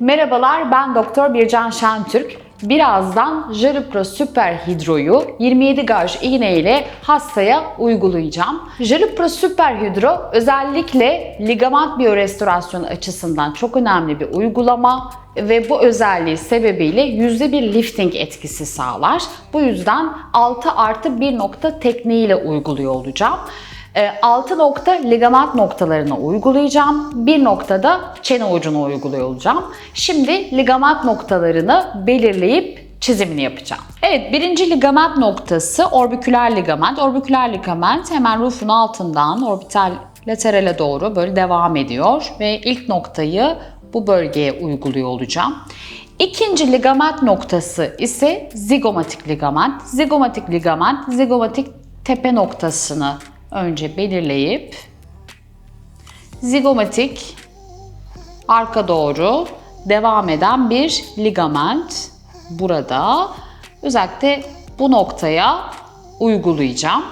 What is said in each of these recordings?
Merhabalar ben Doktor Bircan Şentürk. Birazdan Jaripro Super Hidro'yu 27 gauge iğne ile hastaya uygulayacağım. Jaripro Super Hidro özellikle ligament biyorestorasyonu açısından çok önemli bir uygulama ve bu özelliği sebebiyle %1 lifting etkisi sağlar. Bu yüzden 6 artı 1 nokta tekniğiyle uyguluyor olacağım. 6 nokta ligament noktalarına uygulayacağım. Bir noktada çene ucuna uyguluyor olacağım. Şimdi ligament noktalarını belirleyip çizimini yapacağım. Evet birinci ligament noktası orbiküler ligament. Orbiküler ligament hemen rufun altından orbital laterale doğru böyle devam ediyor ve ilk noktayı bu bölgeye uyguluyor olacağım. İkinci ligament noktası ise zigomatik ligament. Zigomatik ligament, zigomatik tepe noktasını önce belirleyip zigomatik arka doğru devam eden bir ligament burada özellikle bu noktaya uygulayacağım.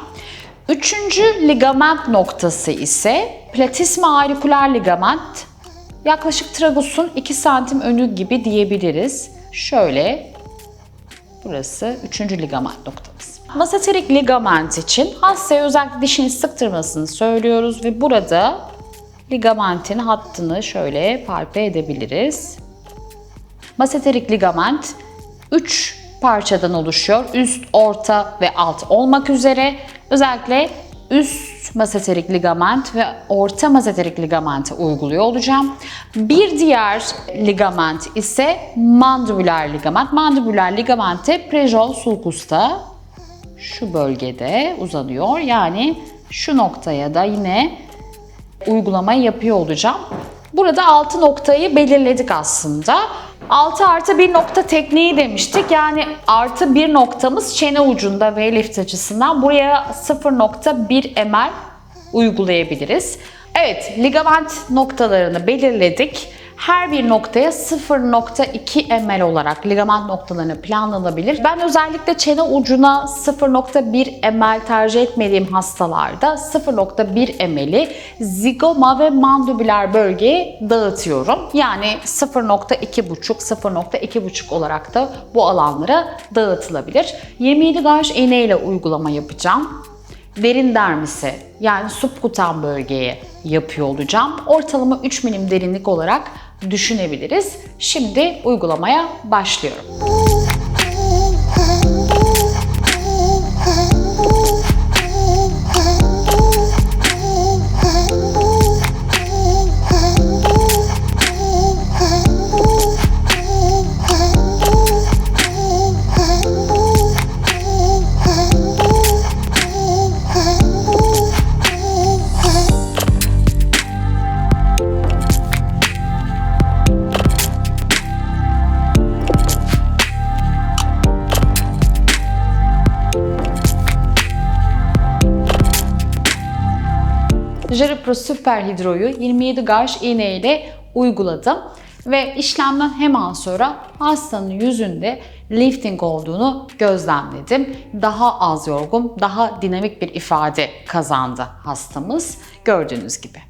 Üçüncü ligament noktası ise platisma auriculaire ligament. Yaklaşık tragusun 2 santim önü gibi diyebiliriz. Şöyle burası üçüncü ligament noktamız. Maseterik ligament için hastaya özellikle dişini sıktırmasını söylüyoruz ve burada ligamentin hattını şöyle palpe edebiliriz. Maseterik ligament 3 parçadan oluşuyor. Üst, orta ve alt olmak üzere. Özellikle üst maseterik ligament ve orta maseterik ligamenti uyguluyor olacağım. Bir diğer ligament ise mandibüler ligament. Mandibüler ligamente prejol sulcus'ta şu bölgede uzanıyor. Yani şu noktaya da yine uygulamayı yapıyor olacağım. Burada 6 noktayı belirledik aslında. 6 artı 1 nokta tekniği demiştik. Yani artı 1 noktamız çene ucunda ve lift açısından. Buraya 0.1 ml uygulayabiliriz. Evet, ligament noktalarını belirledik. Her bir noktaya 0.2 ml olarak ligament noktalarını planlanabilir. Ben özellikle çene ucuna 0.1 ml tercih etmediğim hastalarda 0.1 ml'i zigoma ve mandibüler bölgeye dağıtıyorum. Yani 0.2,5 0.2,5 olarak da bu alanlara dağıtılabilir. 27 gauge iğne ile uygulama yapacağım derin dermisi yani subkutan bölgeye yapıyor olacağım. Ortalama 3 milim derinlik olarak düşünebiliriz. Şimdi uygulamaya başlıyorum. Jaripro Super Hidro'yu 27 gauge iğne ile uyguladım. Ve işlemden hemen sonra hastanın yüzünde lifting olduğunu gözlemledim. Daha az yorgun, daha dinamik bir ifade kazandı hastamız gördüğünüz gibi.